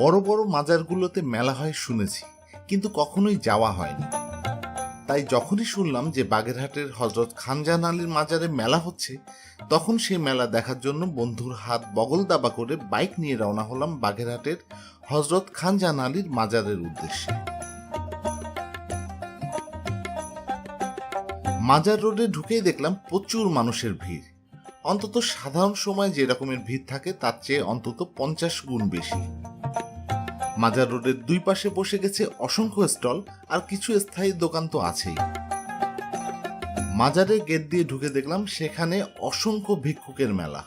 বড় বড় মাজারগুলোতে মেলা হয় শুনেছি, কিন্তু কখনোই যাওয়া হয়নি। তাই যখনই শুনলাম যে বাগেরহাটের হজরত খানজান আলীর মাজারে মেলা হচ্ছে, তখন সেই মেলা দেখার জন্য বন্ধুর হাত বগল দাবা করে বাইক নিয়ে রওনা হলাম বাগেরহাটের হজরত খানজান আলীর মাজারের উদ্দেশ্যে। মাজার রোডে ঢুকেই দেখলাম প্রচুর মানুষের ভিড়। অন্তত সাধারণ সময় যে রকমের ভিড় থাকে, তার চেয়ে অন্তত পঞ্চাশ গুণ বেশি। মাজার রোডের দুই পাশে বসে গেছে অসংখ্য স্টল, আর কিছু স্থায়ী দোকান তো আছেই। মাজারের গেট দিয়ে ঢুকে দেখলাম সেখানে অসংখ্য ভিক্ষুকের মেলা।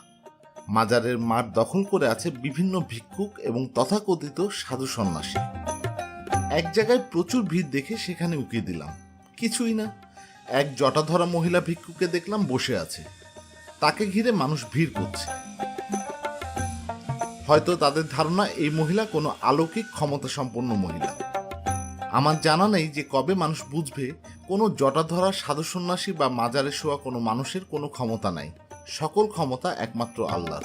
মাজারের মাঠ দখল করে আছে বিভিন্ন ভিক্ষুক এবং তথাকথিত সাধু সন্ন্যাসী। এক জায়গায় প্রচুর ভিড় দেখে সেখানে উকিয়ে দিলাম। কিছুই না, এক জটাধরা মহিলা ভিক্ষুকে দেখলাম বসে আছে। তাকে ঘিরে মানুষ ভিড় করছে। হয়তো তাদের ধারণা এই মহিলা কোনো আলৌকিক ক্ষমতা সম্পন্ন মহিলা। আমার জানা নেই যে কবে মানুষ বুঝবে কোনো জটাধরা সাধু সন্ন্যাসী বা মাজারে শোয়া কোনো মানুষের কোনো ক্ষমতা নাই। সকল ক্ষমতা একমাত্র আল্লাহর।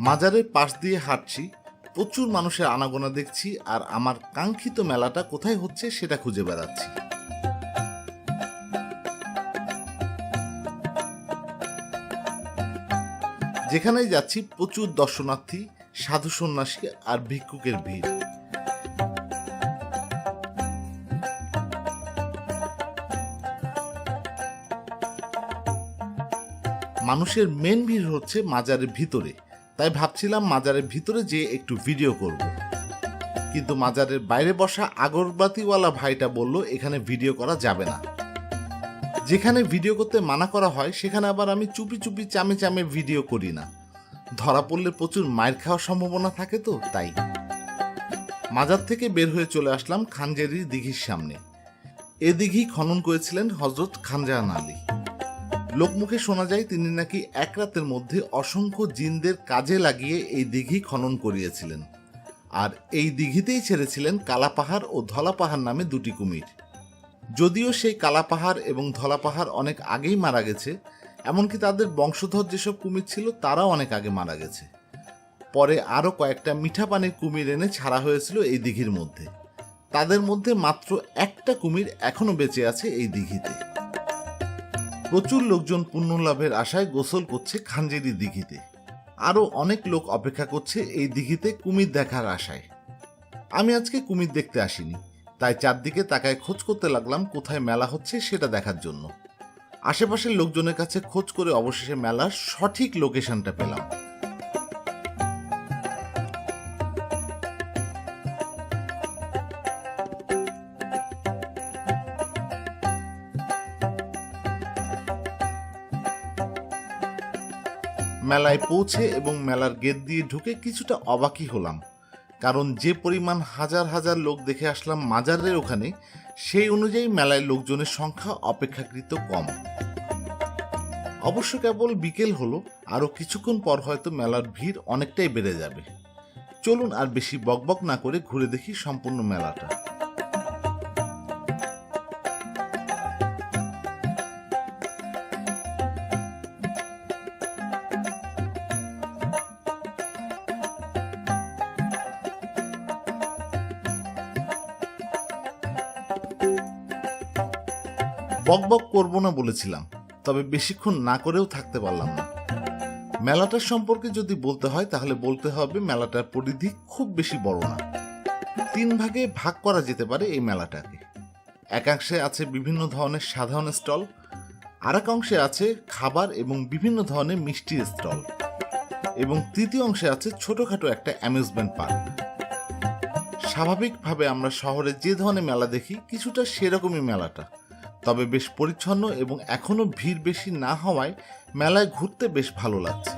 মাজারের পাশ দিয়ে হাঁটছি, প্রচুর মানুষের আনাগোনা দেখছি আর আমার কাঙ্ক্ষিত মেলাটা কোথায় হচ্ছে সেটা খুঁজে বেড়াচ্ছি। যেখানেই যাচ্ছি, প্রচুর দর্শনার্থী, সাধু সন্ন্যাসী আর ভিক্ষুকের ভিড়। মানুষের মেন ভিড় হচ্ছে মাজারের ভিতরে। তাই ভাবছিলাম মাজারের ভিতরে যে একটু ভিডিও করব। কিন্তু মাজারের বাইরে বসা আগরবাতিওয়ালা ভাইটা বলল, এখানে ভিডিও করা যাবে না। যেখানে ভিডিও করতে মানা করা হয়, সেখানে আবার আমি চুপি চুপি চামে চামে ভিডিও করি না। ধরা পড়লে প্রচুর মায়ের খাওয়ার সম্ভাবনা থাকে তো, তাই। মাজার থেকে বের হয়ে চলে আসলাম খানজারির দিঘির সামনে। এ দিঘি খনন করেছিলেন হজরত খানজাহান আলী। লোকমুখে শোনা যায় তিনি নাকি এক রাতের মধ্যে অসংখ্য জিনদের কাজে লাগিয়ে এই দিঘি খনন করিয়েছিলেন। আর এই দিঘিতেই ছেড়েছিলেন কালা পাহাড় ও ধলা পাহাড় নামে দুটি কুমির। যদিও সেই কালাপাহাড় এবং ধলাপাহাড় অনেক আগেই মারা গেছে, এমনকি তাদের বংশধর যেসব কুমির ছিল তারাও অনেক আগে মারা গেছে। পরে আরও কয়েকটা মিঠা পানির কুমির এনে ছাড়া হয়েছিল এই দিঘির মধ্যে। তাদের মধ্যে মাত্র একটা কুমির এখনও বেঁচে আছে এই দিঘিতে। প্রচুর লোকজন পুণ্য লাভের আশায় গোসল করছে খাঞ্জেরি দিঘিতে। আরও অনেক লোক অপেক্ষা করছে এই দিঘিতে কুমির দেখার আশায়। আমি আজকে কুমির দেখতে আসিনি। তাই চারদিকে তাকায় খোঁজ করতে লাগলাম কোথায় মেলা হচ্ছে সেটা দেখার জন্য। আশেপাশের লোকজনের কাছে খোঁজ করে অবশেষে মেলার সঠিক লোকেশনটা পেলাম। মেলায় পৌঁছে এবং মেলার গেট দিয়ে ঢুকে কিছুটা অবাকই হলাম। কারণ যে পরিমাণ হাজার হাজার লোক দেখে আসলাম মাজারের ওখানে, সেই অনুযায়ী মেলায় লোকজনের সংখ্যা অপেক্ষাকৃত কম। অবশ্য কেবল বিকেল হলো, আরও কিছুক্ষণ পর হয়তো মেলার ভিড় অনেকটাই বেড়ে যাবে। চলুন আর বেশি বকবক না করে ঘুরে দেখি সম্পূর্ণ মেলাটা। বকবক করব না বলেছিলাম, তবে বেশিক্ষণ না করেও থাকতে পারলাম না। মেলাটার সম্পর্কে যদি বলতে হয়, তাহলে বলতে হবে মেলাটার পরিধি খুব বেশি বড় না। তিন ভাগে ভাগ করা যেতে পারে এই মেলাটাকে। একাংশে আছে বিভিন্ন ধরনের সাধারণ স্টল আর এক অংশে আছে খাবার এবং বিভিন্ন ধরনের মিষ্টির স্টল, এবং তৃতীয় অংশে আছে ছোটখাটো একটা অ্যামিউজমেন্ট পার্ক। স্বাভাবিকভাবে আমরা শহরে যে ধরনের মেলা দেখি, কিছুটা সেরকমই মেলাটা। তবে বেশ পরিচ্ছন্ন এবং এখনও ভিড় বেশি না হওয়ায় মেলায় ঘুরতে বেশ ভালো লাগছে।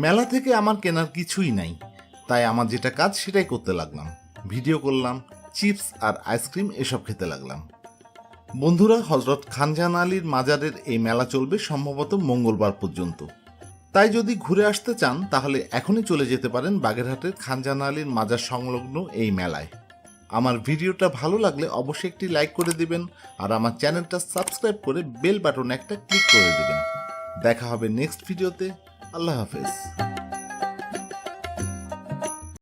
মেলা থেকে আমার কেনার কিছুই নাই। তাই আমার যেটা কাজ সেটাই করতে লাগলাম। ভিডিও করলাম, চিপস আর আইসক্রিম এসব খেতে লাগলাম। বন্ধুরা, হজরত খানজান আলীর মাজারের এই মেলা চলবে সম্ভবত মঙ্গলবার পর্যন্ত। তাই যদি ঘুরে আসতে চান, তাহলে এখনই চলে যেতে পারেন বাগেরহাটের খানজান আলীর মাজার সংলগ্ন এই মেলায়। আমার ভিডিওটা ভালো লাগলে অবশ্যই একটি লাইক করে দিবেন আর আমার চ্যানেলটা সাবস্ক্রাইব করে বেল বাটন একটা ক্লিক করে দিবেন। দেখা হবে নেক্সট ভিডিওতে। আল্লাহ হাফেজ।